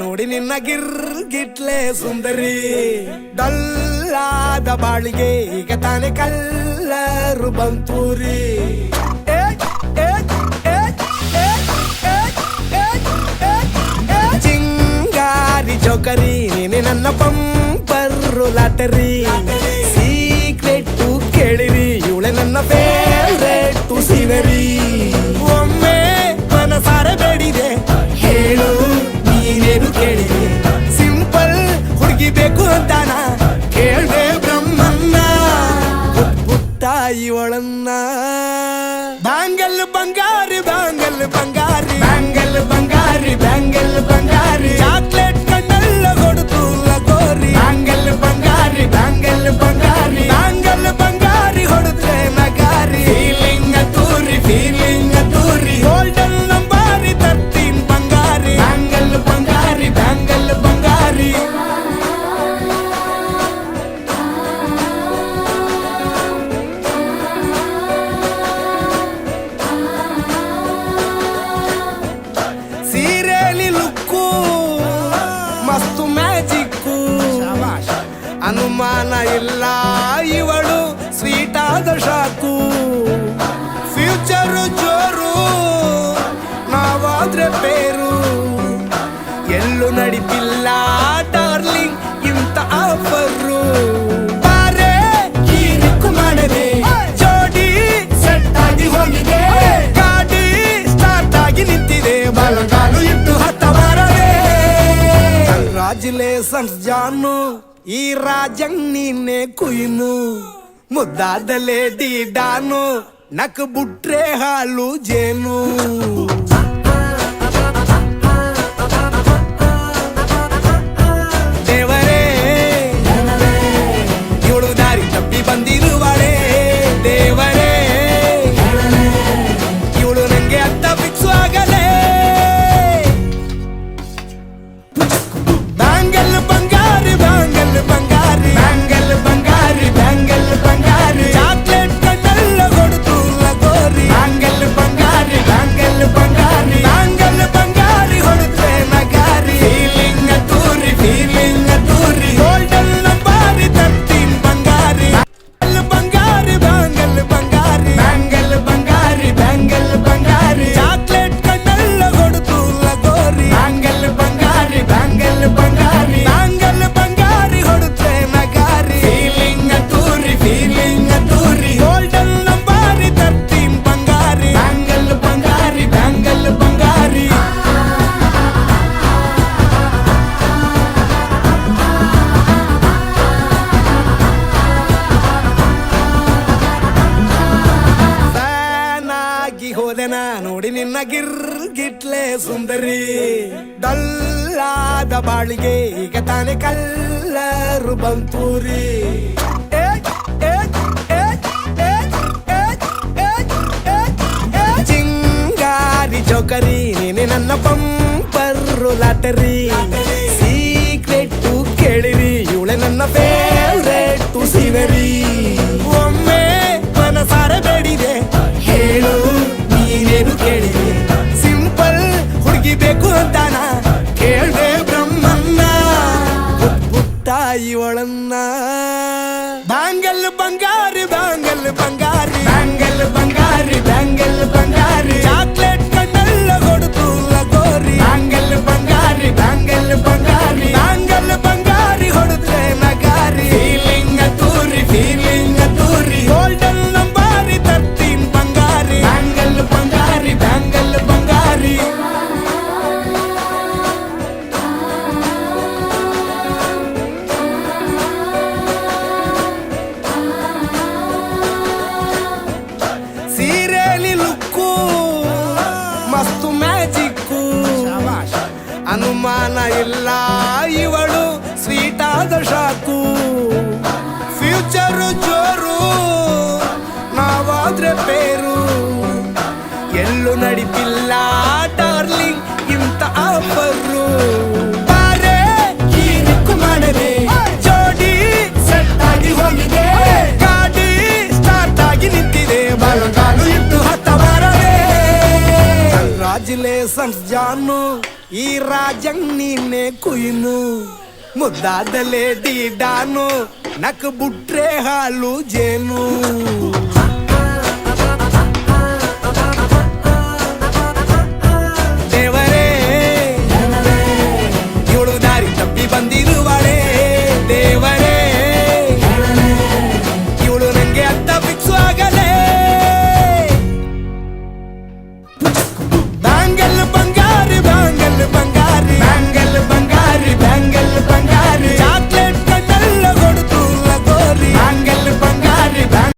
ನೋಡಿ ನಿನ್ನ ಗಿರ್ಗಿಟ್ಲೆ ಸುಂದರಿ. ಡಲ್ಲಾದ ಬಾಳಿಗೆ ಈಗ ತಾನೆ ಕಲ್ಲರು ಬಂತೂರಿ. ಚಿಂಗಾರಿ ಚೌಕರಿ ನೀನೆ ನನ್ನ ಪಂಪರ್ರು ಲಾಟರಿ. ಸೀಕ್ರೆಟ್ ಕೇಳಿರಿ, ಇವಳೆ ನನ್ನ ಫೇವ್ರೆಟ್ ಸಿವರಿ ಸಿವರೀ வளன்னா தாங்கள் பங்கா ನನ್ನ ಇಲ್ಲ. ಇವಳು ಸ್ವೀಟಾದ ಶಾಕು ಫ್ಯೂಚರು ಜೋರು, ನಾವಾದ್ರೆ ಬೇರು. ಎಲ್ಲೂ ನಡೀತಿಲ್ಲ ಡಾರ್ಲಿಂಗ್ ಇಂಥ ಆಫರು ಬಾರೆ ಈ ಮಾಡದೆ, ಜೋಡಿ ಸೆಟ್ ಆಗಿ ಹೋಗಿದೆ. ಗಾಡಿ ಸ್ಟಾರ್ಟ್ ಆಗಿ ನಿಂತಿದೆ, ಬಲಗಾಲು ಇಟ್ಟು ಹತ್ತ ಬಾರದೆ ಕಂಗ್ರಾಚುಲೇಷನ್ಸ್ ಜಾನು ఈ రాజ్యం నీనే కుయిను ముద్దాదలే డీడాను నాకు బుట్రే హాలు జేను. ಮಾಡಿ ನಿನ್ನ ಗಿರ್ ಗಿಟ್ಲೆ ಸುಂದರಿ ಡಲ್ಲಾದ ಬಾಳಿಗೆ ಈಗ ತಾನೆ ಕಲ್ಲರು ಬಂತೂರಿ చింగారి చౌకరి నేను నన్న పంపర్రు లాటరీ ಅನುಮಾನ ಇಲ್ಲ. ಇವಳು ಸ್ವೀಟ್ ಆದ ಶಾಕು ಫ್ಯೂಚರು ಜೋರು ನಾವಾದ್ರೆ ಬೇರು. ಎಲ್ಲೂ ನಡೀತಿಲ್ಲ ಡಾರ್ಲಿಂಗ್ ಇಂಥ ಆಫರು Congratulations, Janu. ರಾಜಂಗ್ ನೀನೆ ಕುಯ್ನು ಮುದ್ದಾದ ಲೇಡಿ ಡಾನು ನಕ್ ಬುಟ್ರೆ ಹಾಲು ಜೇನು ದೇವರೇ ಇವಳು ದಾರಿ ತಪ್ಪಿ ಬಂದಿರುವಳೆ ದೇವರೇ ಇವಳು ನಂಗೆ ಅಂತ ಫಿಕ್ಸ್ ಆಗಲೇ